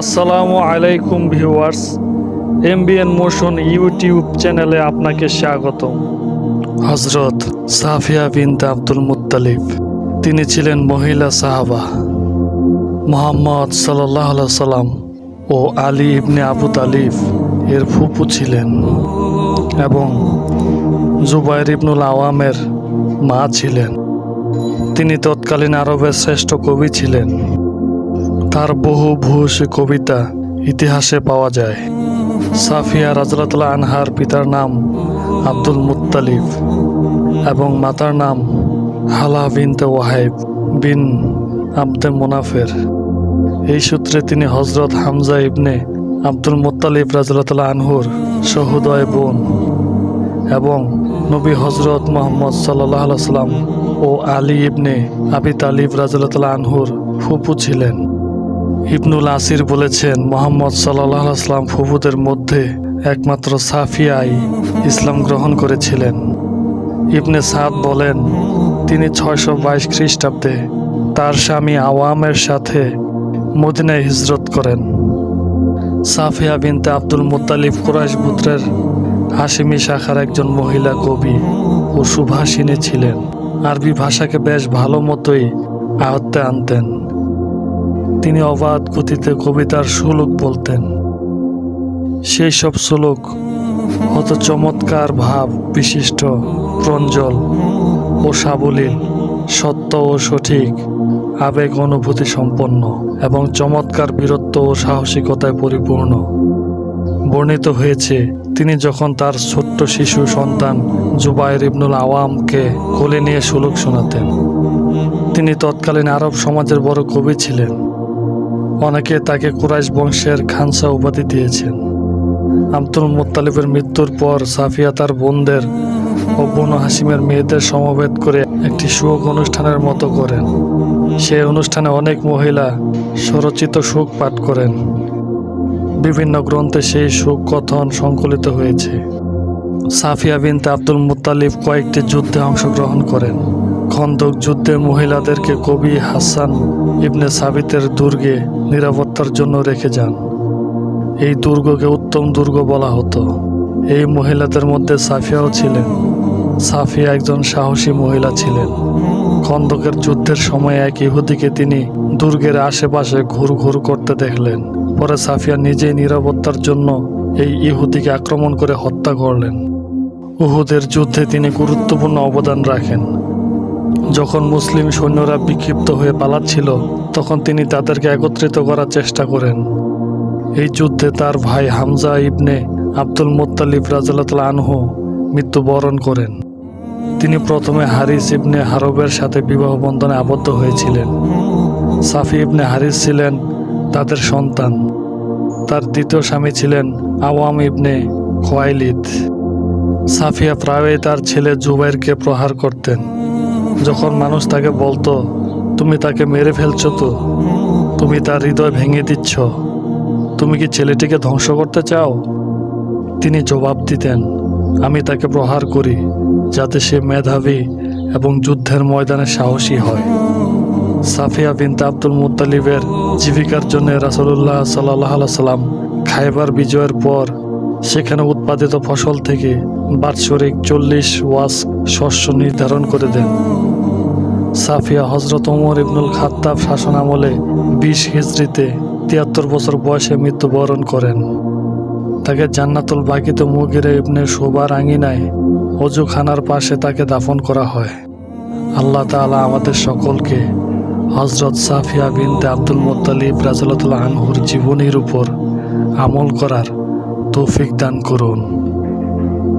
আসসালামু আলাইকুম viewers, MBN motion YouTube চ্যানেলে আপনাকে স্বাগত হজরত সাফিয়া বিনতে আব্দুল মুত্তালিব, তিনি ছিলেন মহিলা সাহাবা। মোহাম্মদ সাল্লাহ সাল্লাম ও আলী ইবনে আবু তালিব এর ফুপু ছিলেন এবং জুবাইর ইবনুল আওয়ামের মা ছিলেন। তিনি তৎকালীন আরবের শ্রেষ্ঠ কবি ছিলেন। তার বহু ভূয়সী কবিতা ইতিহাসে পাওয়া যায়। সাফিয়া রাজরাতলা আনহার পিতার নাম আব্দুল মুত্তালিব এবং মাতার নাম হালা বিনতে ওয়াহেব বিন আব্দে মুনাফের। এই সূত্রে তিনি হজরত হামজা ইবনে আব্দুল মুত্তালিব রাজরাতলা আনহুর সহোদয় বোন এবং নবী হজরত মোহাম্মদ সাল্লাহ সাল্লাম ও আলী ইবনে আবি তালিব রাজুল্লাহ আনহুর ফুপু ছিলেন। ইবনুল আসির বলেছেন, মোহাম্মদ সাল্লাহ আসলাম ফুপুদের মধ্যে একমাত্র সাফিয়াই ইসলাম গ্রহণ করেছিলেন। ইবনে সাদ বলেন, তিনি ছয়শো বাইশ খ্রিস্টাব্দে তার স্বামী আওয়ামের সাথে মদিনায় হিজরত করেন। Safiyya bint Abdul Muttalib Quraysh পুত্রের হাসিমি শাখার একজন মহিলা কবি ও সুভাষিনী ছিলেন। আরবি ভাষাকে বেশ ভালো মতোই আয়ত্তে আনতেন। তিনি অবাধ গতিতে কবিতার সুলুক বলতেন। সেই সব সুলুক, অত চমৎকার ভাব, বিশিষ্ট, প্রঞ্জল ও সাবলীল, সত্য ও সঠিক, আবেগ অনুভূতি সম্পন্ন এবং চমৎকার বীরত্ব ও সাহসিকতায় পরিপূর্ণ। বর্ণিত হয়েছে, তিনি যখন তার ছোট্ট শিশু সন্তান জুবাইর ইবনুল আওয়ামকে কোলে নিয়ে সুলুক শোনাতেন। তিনি তৎকালীন আরব সমাজের বড় কবি ছিলেন। অনেকে তাকে কুরাইশ বংশের খানসা উপাধি দিয়েছেন। আব্দুল মুত্তালিবের মৃত্যুর পর সাফিয়া তার বোনদের ও বনু হাসিমের মেয়েদের সমবেত করে একটি শোক অনুষ্ঠানের মতো করেন। সেই অনুষ্ঠানে অনেক মহিলা স্বরচিত শোক পাঠ করেন। বিভিন্ন গ্রন্থে সেই সুখ কথন সংকলিত হয়েছে। সাফিয়া বিনতে আব্দুল মুত্তালিব কয়েকটি যুদ্ধে অংশগ্রহণ করেন। খন্দক যুদ্ধে মহিলাদেরকে কবি হাসান ইবনে সাবিতের দুর্গে নিরাপত্তার জন্য রেখে যান। এই দুর্গকে উত্তম দুর্গ বলা হতো। এই মহিলাদের মধ্যে সাফিয়াও ছিলেন। সাফিয়া একজন সাহসী মহিলা ছিলেন। খন্দকের যুদ্ধের সময় এক ইহুদিকে তিনি দুর্গের আশেপাশে ঘুর ঘুর করতে দেখলেন। পরে সাফিয়া নিজেই নিরাপত্তার জন্য এই ইহুদিকে আক্রমণ করে হত্যা করলেন। উহুদের যুদ্ধে তিনি গুরুত্বপূর্ণ অবদান রাখেন। যখন মুসলিম সৈন্যরা বিক্ষিপ্ত হয়ে পালাচ্ছিল, তখন তিনি তাদেরকে একত্রিত করার চেষ্টা করেন। এই যুদ্ধে তার ভাই হামজা ইবনে আব্দুল মুত্তালিব রাজাল্লাহ আনহু মৃত্যুবরণ করেন। তিনি প্রথমে হারিস ইবনে হারবের সাথে বিবাহ বন্ধনে আবদ্ধ হয়েছিলেন। সাফি ইবনে হারিস ছিলেন তাদের সন্তান। তার দ্বিতীয় স্বামী ছিলেন আওয়াম ইবনে খোয়াইলিদ। সাফিয়া প্রায়ই তার ছেলে জুবাইরকে প্রহার করতেন। যখন মানুষ তাকে বলতো, তুমি তাকে মেরে ফেলছো তো? তুমি তার হৃদয় ভেঙে দিচ্ছ। তুমি কি ছেলেটিকে ধ্বংস করতে চাও? তিনি জবাব দিতেন, আমি তাকে প্রহার করি, যাতে সে মেধাবী এবং যুদ্ধের ময়দানে সাহসী হয়। সাফিয়া বিনতে আব্দুল মুত্তালিবের জীবিকার জন্য রাসুল্লাহ সাল্লাহ সাল্লাম খাইবার বিজয়ের পর সেখানে উৎপাদিত ফসল থেকে বাৎসরিক চল্লিশ ওয়াস শস্য নির্ধারণ করে দেন। সাফিয়া হজরত ওমর ইবনুল খাত্তাব শাসন আমলে বিশ হিজড়িতে তিয়াত্তর বছর বয়সে মৃত্যুবরণ করেন। তাকে জান্নাতুল বাকিতে মুগিরে ইবনে শোবার আঙিনায় অজুখানার পাশে তাকে দাফন করা হয়। আল্লাহ তাআলা আমাদের সকলকে হজরত সাফিয়া বিনতে আব্দুল মোত্তালিব রাজুল্লাহ আনহুর জীবনীর উপর আমল করার তৌফিক দান করুন।